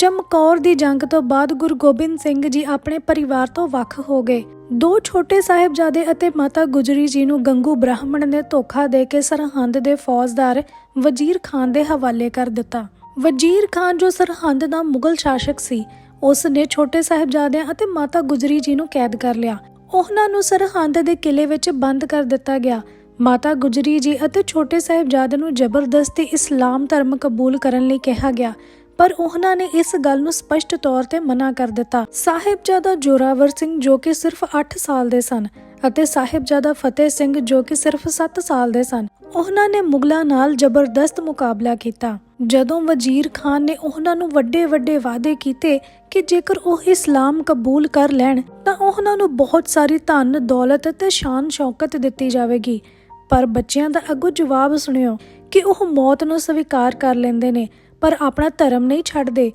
ਚਮਕੌਰ ਦੀ ਜੰਗ ਤੋਂ ਬਾਅਦ ਗੁਰੂ ਗੋਬਿੰਦ ਸਿੰਘ ਜੀ ਆਪਣੇ ਪਰਿਵਾਰ ਤੋਂ ਵੱਖ ਹੋ ਗਏ। ਦੋ ਛੋਟੇ ਸਾਹਿਬਜ਼ਾਦੇ ਅਤੇ ਮਾਤਾ ਗੁਜਰੀ ਜੀ ਨੂੰ ਗੰਗੂ ਬ੍ਰਾਹਮਣ ਨੇ ਧੋਖਾ ਦੇ ਕੇ ਸਰਹੰਦ ਦੇ ਫੌਜਦਾਰ ਵਜ਼ੀਰ ਖਾਨ ਦੇ ਹਵਾਲੇ ਕਰ ਦਿੱਤਾ। ਵਜ਼ੀਰ ਖਾਨ ਜੋ ਸਰਹੰਦ ਦਾ ਮੁਗਲ ਸ਼ਾਸਕ ਸੀ ਉਸ ਨੇ ਛੋਟੇ ਸਾਹਿਬਜ਼ਾਦਿਆਂ ਅਤੇ ਮਾਤਾ ਗੁਜਰੀ ਜੀ ਨੂੰ ਕੈਦ ਕਰ ਲਿਆ। ਉਹਨਾਂ ਨੂੰ ਸਰਹੰਦ ਦੇ ਕਿਲੇ ਵਿੱਚ ਬੰਦ ਕਰ ਦਿੱਤਾ ਗਿਆ। ਮਾਤਾ ਗੁਜਰੀ ਜੀ ਅਤੇ ਛੋਟੇ ਸਾਹਿਬਜ਼ਾਦੇ ਨੂੰ ਜ਼ਬਰਦਸਤੀ ਇਸਲਾਮ ਧਰਮ ਕਬੂਲ ਕਰਨ ਲਈ ਕਿਹਾ ਗਿਆ। ਪਰ ਉਹਨਾਂ ਨੇ ਇਸ ਗੱਲ ਨੂੰ ਸਪਸ਼ਟ ਤੌਰ ਤੇ ਮਨਾ ਕਰ ਦਿੱਤਾ। ਸਾਹਿਬਜ਼ਾਦਾ ਜੋਰਾਵਰ ਸਿੰਘ ਜੋ ਕਿ ਸਿਰਫ 8 ਸਾਲ ਦੇ ਸਨ ਅਤੇ ਸਾਹਿਬਜ਼ਾਦਾ ਫਤਿਹ ਸਿੰਘ ਜੋ ਕਿ ਸਿਰਫ 7 ਸਾਲ ਦੇ ਸਨ, ਉਹਨਾਂ ਨੇ ਮੁਗਲਾਂ ਨਾਲ ਜ਼ਬਰਦਸਤ ਮੁਕਾਬਲਾ ਕੀਤਾ। ਜਦੋਂ ਵਜ਼ੀਰ ਖਾਨ ਨੇ ਉਹਨਾਂ ਨੂੰ ਵੱਡੇ ਵੱਡੇ ਵਾਅਦੇ ਕੀਤੇ ਕਿ ਜੇਕਰ ਉਹ ਇਸਲਾਮ ਕਬੂਲ ਕਰ ਲੈਣ, ਤਾਂ ਉਹਨਾਂ ਨੂੰ ਬਹੁਤ ਸਾਰੀ ਧਨ, ਦੌਲਤ ਤੇ ਸ਼ਾਨ ਸ਼ੌਕਤ ਦਿੱਤੀ ਜਾਵੇਗੀ। ਪਰ ਬੱਚਿਆਂ ਦਾ ਅੱਗੋਂ ਜਵਾਬ ਸੁਣਿਓ ਕਿ ਉਹ ਮੌਤ ਨੂੰ ਸਵੀਕਾਰ ਕਰ ਲੈਂਦੇ ਨੇ ਪਰ ਆਪਣਾ ਧਰਮ ਨਹੀਂ ਛੱਡਦੇ।